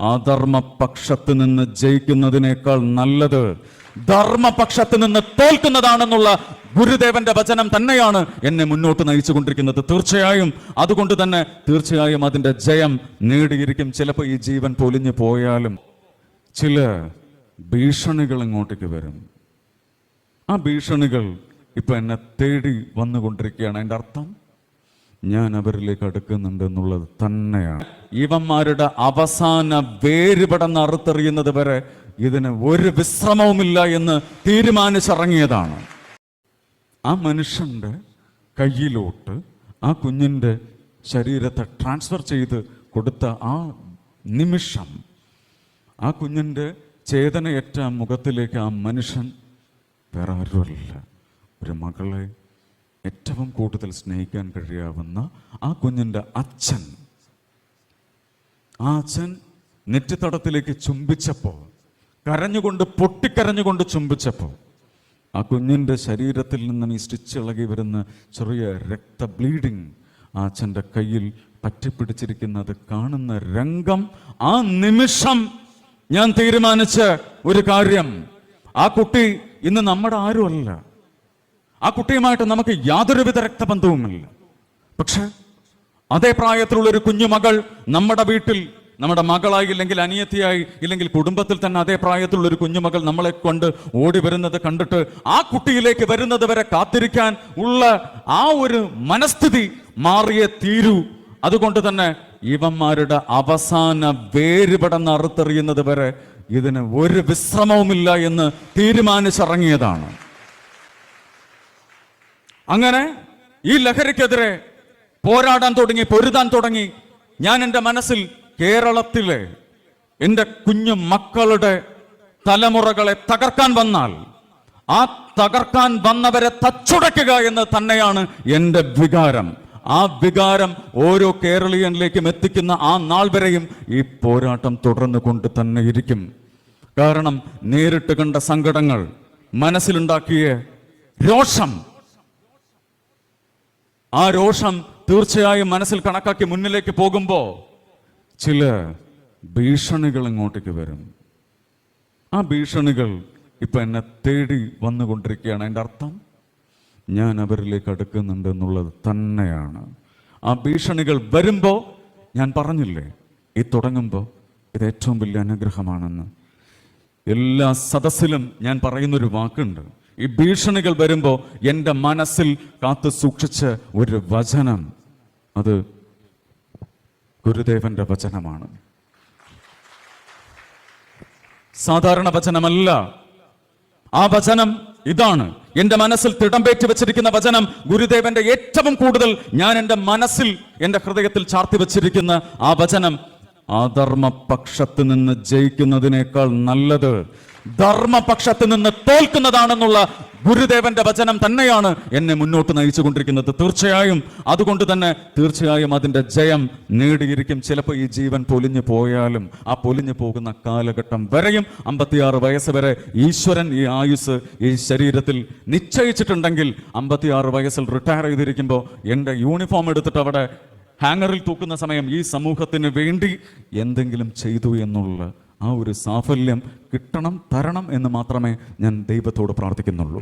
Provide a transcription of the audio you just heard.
അധർമ്മപക്ഷത്ത് നിന്ന് ജയിക്കുന്നതിനേക്കാൾ നല്ലത് ധർമ്മപക്ഷത്ത് നിന്ന് തോൽക്കുന്നതാണെന്നുള്ള ഗുരുദേവന്റെ വചനം തന്നെയാണ് എന്നെ മുന്നോട്ട് നയിച്ചു കൊണ്ടിരിക്കുന്നത് തീർച്ചയായും അതുകൊണ്ട് തന്നെ തീർച്ചയായും അതിന്റെ ജയം നേടിയിരിക്കും. ചിലപ്പോൾ ഈ ജീവൻ പൊലിഞ്ഞു പോയാലും ചില ഭീഷണികൾ ഇങ്ങോട്ടേക്ക് വരും. ആ ഭീഷണികൾ ഇപ്പൊ എന്നെ തേടി വന്നുകൊണ്ടിരിക്കുകയാണ്. അതിന്റെ അർത്ഥം? ഞാൻ അവരിലേക്ക് അടുക്കുന്നുണ്ട് എന്നുള്ളത് തന്നെയാണ്. ഇവന്മാരുടെ അവസാന വേരുപടന്ന് അറുത്തെറിയുന്നത് വരെ ഇതിന് ഒരു വിശ്രമവുമില്ല എന്ന് തീരുമാനിച്ചിറങ്ങിയതാണ്. ആ മനുഷ്യന്റെ കയ്യിലോട്ട് ആ കുഞ്ഞിന്റെ ശരീരത്തെ ട്രാൻസ്ഫർ ചെയ്ത് കൊടുത്ത ആ നിമിഷം ആ കുഞ്ഞിന്റെ ചേതനയറ്റ മുഖത്തിലേക്ക് ആ മനുഷ്യൻ വേറെ ആരുമല്ല. ഒരു മകളെ ഏറ്റവും കൂടുതൽ സ്നേഹിക്കാൻ കഴിയാവുന്ന ആ കുഞ്ഞിന്റെ അച്ഛൻ. ആ അച്ഛൻ നെറ്റിത്തടത്തിലേക്ക് ചുംബിച്ചപ്പോൾ കരഞ്ഞുകൊണ്ട് പൊട്ടിക്കരഞ്ഞുകൊണ്ട് ചുംബിച്ചപ്പോൾ ആ കുഞ്ഞിന്റെ ശരീരത്തിൽ നിന്നും ഈ സ്റ്റിച്ച് ഇളകി വരുന്ന ചെറിയ രക്ത ബ്ലീഡിങ് ആ അച്ഛന്റെ കയ്യിൽ പറ്റിപ്പിടിച്ചിരിക്കുന്നത് കാണുന്ന രംഗം ആ നിമിഷം ഞാൻ തീരുമാനിച്ച ഒരു കാര്യം. ആ കുട്ടി ഇന്ന് നമ്മുടെ ആരുമല്ല. ആ കുട്ടിയുമായിട്ട് നമുക്ക് യാതൊരുവിധ രക്തബന്ധവുമില്ല. പക്ഷെ അതേ പ്രായത്തിലുള്ള ഒരു കുഞ്ഞുമകൾ നമ്മുടെ വീട്ടിൽ നമ്മുടെ മകളായി ഇല്ലെങ്കിൽ അനിയത്തിയായി ഇല്ലെങ്കിൽ കുടുംബത്തിൽ തന്നെ അതേ പ്രായത്തിലുള്ള ഒരു കുഞ്ഞുമകൾ നമ്മളെ കൊണ്ട് ഓടി വരുന്നത് കണ്ടിട്ട് ആ കുട്ടിയിലേക്ക് വരുന്നത് വരെ കാത്തിരിക്കാൻ ഉള്ള ആ ഒരു മനസ്ഥിതി മാറിയേ തീരൂ. അതുകൊണ്ട് തന്നെ ഇവന്മാരുടെ അവസാന വേരുപടന്ന് അറുത്തെറിയുന്നത് വരെ ഇതിന് ഒരു വിശ്രമവുമില്ല എന്ന് തീരുമാനിച്ചിറങ്ങിയതാണ്. അങ്ങനെ ഈ ലഹരിക്കെതിരെ പോരാടാൻ തുടങ്ങി പൊരുതാൻ തുടങ്ങി. ഞാൻ എന്റെ മനസ്സിൽ കേരളത്തിലെ എന്റെ കുഞ്ഞു മക്കളുടെ തലമുറകളെ തകർക്കാൻ വന്നാൽ ആ തകർക്കാൻ വന്നവരെ തച്ചുടയ്ക്കുക എന്ന് തന്നെയാണ് എന്റെ വികാരം. ആ വികാരം ഓരോ കേരളീയനിലേക്കും എത്തിക്കുന്ന ആ നാൾ വരെയും ഈ പോരാട്ടം തുടർന്നു കൊണ്ട് തന്നെ ഇരിക്കും. കാരണം നേരിട്ട് കണ്ട സങ്കടങ്ങൾ മനസ്സിലുണ്ടാക്കിയ രോഷം ആ രോഷം തീർച്ചയായും മനസ്സിൽ കണക്കാക്കി മുന്നിലേക്ക് പോകുമ്പോൾ ചില ഭീഷണികൾ ഇങ്ങോട്ടേക്ക് വരും. ആ ഭീഷണികൾ ഇപ്പൊ എന്നെ തേടി വന്നുകൊണ്ടിരിക്കുകയാണ്. എന്റെ അർത്ഥം ഞാൻ അവരിലേക്ക് അടുക്കുന്നുണ്ട് എന്നുള്ളത് തന്നെയാണ്. ആ ഭീഷണികൾ വരുമ്പോൾ ഞാൻ പറഞ്ഞില്ലേ ഈ തുടങ്ങുമ്പോൾ ഇത് ഏറ്റവും വലിയ അനുഗ്രഹമാണെന്ന്. എല്ലാ സദസ്സിലും ഞാൻ പറയുന്നൊരു വാക്കുണ്ട്. ഈ ഭീഷണികൾ വരുമ്പോൾ എന്റെ മനസ്സിൽ കാത്തു സൂക്ഷിച്ച ഒരു വചനം. അത് ഗുരുദേവന്റെ വചനമാണ്. സാധാരണ വചനമല്ല. ആ വചനം ഇതാണ്. എന്റെ മനസ്സിൽ തിടമ്പേറ്റ് വെച്ചിരിക്കുന്ന വചനം ഗുരുദേവന്റെ ഏറ്റവും കൂടുതൽ ഞാൻ എന്റെ മനസ്സിൽ എന്റെ ഹൃദയത്തിൽ ചാർത്തി വെച്ചിരിക്കുന്ന ആ വചനം. അധർമ്മപക്ഷത്ത് നിന്ന് ജയിക്കുന്നതിനേക്കാൾ നല്ലത് ധർമ്മപക്ഷത്ത് നിന്ന് തോൽക്കുന്നതാണെന്നുള്ള ഗുരുദേവന്റെ വചനം തന്നെയാണ് എന്നെ മുന്നോട്ട് നയിച്ചു കൊണ്ടിരിക്കുന്നത് തീർച്ചയായും അതുകൊണ്ട് തന്നെ തീർച്ചയായും അതിന്റെ ജയം നേടിയിരിക്കും. ചിലപ്പോൾ ഈ ജീവൻ പൊലിഞ്ഞു പോയാലും ആ പൊലിഞ്ഞു പോകുന്ന കാലഘട്ടം വരെയും അമ്പത്തിയാറ് വയസ്സ് വരെ ഈശ്വരൻ ഈ ആയുസ് ഈ ശരീരത്തിൽ നിശ്ചയിച്ചിട്ടുണ്ടെങ്കിൽ അമ്പത്തിയാറ് വയസ്സിൽ റിട്ടയർ ചെയ്തിരിക്കുമ്പോൾ എന്റെ യൂണിഫോം എടുത്തിട്ട് അവിടെ ഹാങ്ങറിൽ തൂക്കുന്ന സമയം ഈ സമൂഹത്തിന് വേണ്ടി എന്തെങ്കിലും ചെയ്തു എന്നുള്ള ആ ഒരു സാഫല്യം കിട്ടണം തരണം എന്ന് മാത്രമേ ഞാൻ ദൈവത്തോട് പ്രാർത്ഥിക്കുന്നുള്ളൂ.